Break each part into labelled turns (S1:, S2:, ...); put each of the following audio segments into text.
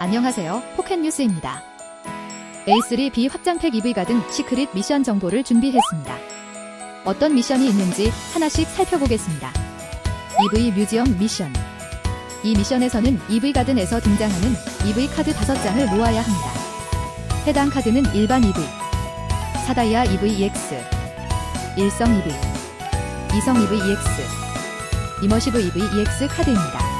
S1: 안녕하세요. 포켓뉴스입니다. A3B 확장팩 EV 가든 시크릿 미션 정보를 준비했습니다. 어떤 미션이 있는지 하나씩 살펴보겠습니다. EV 뮤지엄 미션. 이 미션에서는 EV 가든에서 등장하는 EV 카드 5장을 모아야 합니다. 해당 카드는 일반 EV, 사다이아 EV EX, 일성 EV, 이성 EV EX, 이머시브 EV EX 카드입니다.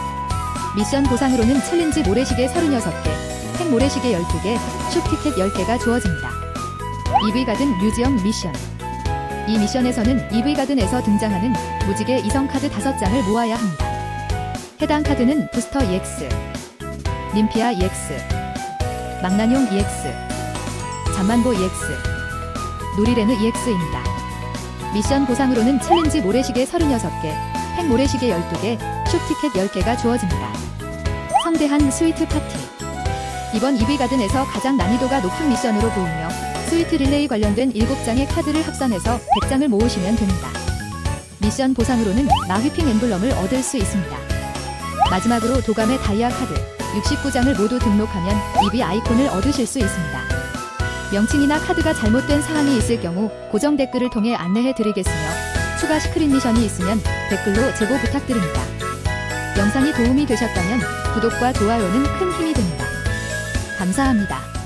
S1: 미션 보상으로는 챌린지 모래시계 36개, 팩 모래시계 12개, 숍티켓 10개가 주어집니다. EV 가든 뮤지엄 미션. 이 미션에서는 EV 가든에서 등장하는 무지개 이성 카드 5장을 모아야 합니다. 해당 카드는 부스터 EX, 님피아 EX, 망나뇽 EX, 잠만보 EX, 누리레느 EX입니다. 미션 보상으로는 챌린지 모래시계 36개, 팩 모래시계 12개, 숍티켓 10개가 주어집니다. 성대한 스위트 파티. 이번 EV 가든에서 가장 난이도가 높은 미션으로 보이며 스위트 릴레이 관련된 7장의 카드를 합산해서 100장을 모으시면 됩니다. 미션 보상으로는 마휘핑 엠블럼을 얻을 수 있습니다. 마지막으로 도감의 다이아 카드 69장을 모두 등록하면 EV 아이콘을 얻으실 수 있습니다. 명칭이나 카드가 잘못된 사항이 있을 경우 고정 댓글을 통해 안내해 드리겠으며 추가 스크린 미션이 있으면 댓글로 제보 부탁드립니다. 영상이 도움이 되셨다면 구독과 좋아요는 큰 힘이 됩니다. 감사합니다.